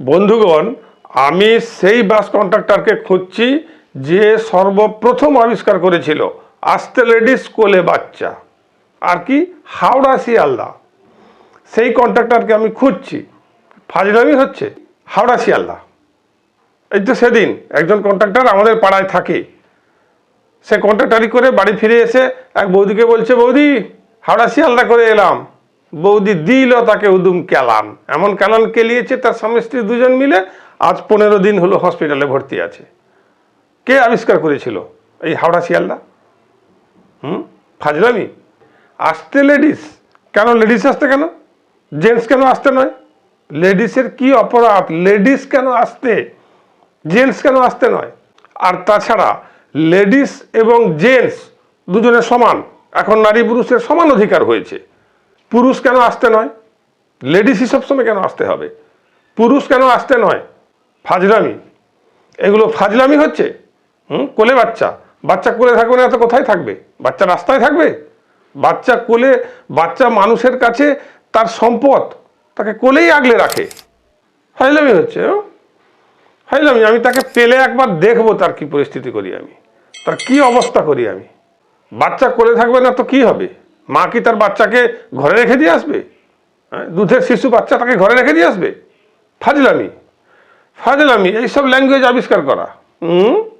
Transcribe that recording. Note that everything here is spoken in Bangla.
বন্ধুগণ, আমি সেই বাস কন্ট্রাক্টরকে খুঁজছি যে সর্বপ্রথম আবিষ্কার করেছিল আস্তে লেডিস কোলে বাচ্চা। আর কি? হাওড়া শিয়ালদা। সেই কন্ট্রাক্টরকে আমি খুঁজছি। ফাজলামি হচ্ছে? হাওড়া শিয়ালদা। এই তো সেদিন একজন কন্ট্রাক্টর আমাদের পাড়ায় থাকে। সে কন্ট্রাক্টারি করে বাড়ি ফিরে এসে এক বৌদিকে বলছে, বৌদি, হাওড়া শিয়ালদা করে এলাম। বৌদি দিল তাকে উদুম কেলান এমন কেলান কেলিয়েছে, তার স্বামী স্ত্রী দুজন মিলে আজ পনেরো দিন হলো হসপিটালে ভর্তি আছে। কে আবিষ্কার করেছিল এই হাওড়া শিয়ালদা? হুম? ফাজলামি? আসতে লেডিস? কেন লেডিস আসতে কেন? জেন্টস কেন আসতে নয়? লেডিসের কি অপরাধ? লেডিস কেন আসতে? জেন্টস কেন আসতে নয়? আর তাছাড়া লেডিস এবং জেন্টস দুজনে সমান। এখন নারী পুরুষের সমান অধিকার হয়েছে। পুরুষ কেন আসতে নয়? লেডিসই সবসময় কেন আসতে হবে? পুরুষ কেন আসতে নয়? ফাজলামি। এগুলো ফাজলামি হচ্ছে? হুম? কোলে বাচ্চা। বাচ্চা কোলে থাকবে না তো কোথায় থাকবে? বাচ্চা রাস্তায় থাকবে? বাচ্চা কোলে, বাচ্চা মানুষের কাছে তার সম্পদ, তাকে কোলেই আগলে রাখে। ফাজলামি হচ্ছে? ফাজলামি। আমি তাকে পেলে একবার দেখব তার কি পরিস্থিতি করি আমি, তার কি অবস্থা করি আমি। বাচ্চা কোলে থাকবে না তো কি হবে? মা কি তার বাচ্চাকে ঘরে রেখে দিয়ে আসবে? হ্যাঁ? দুধের শিশু বাচ্চা তাকে ঘরে রেখে দিয়ে আসবে? ফাজলামি। ফাজলামি, এইসব ল্যাঙ্গুয়েজ আবিষ্কার করা। হুম?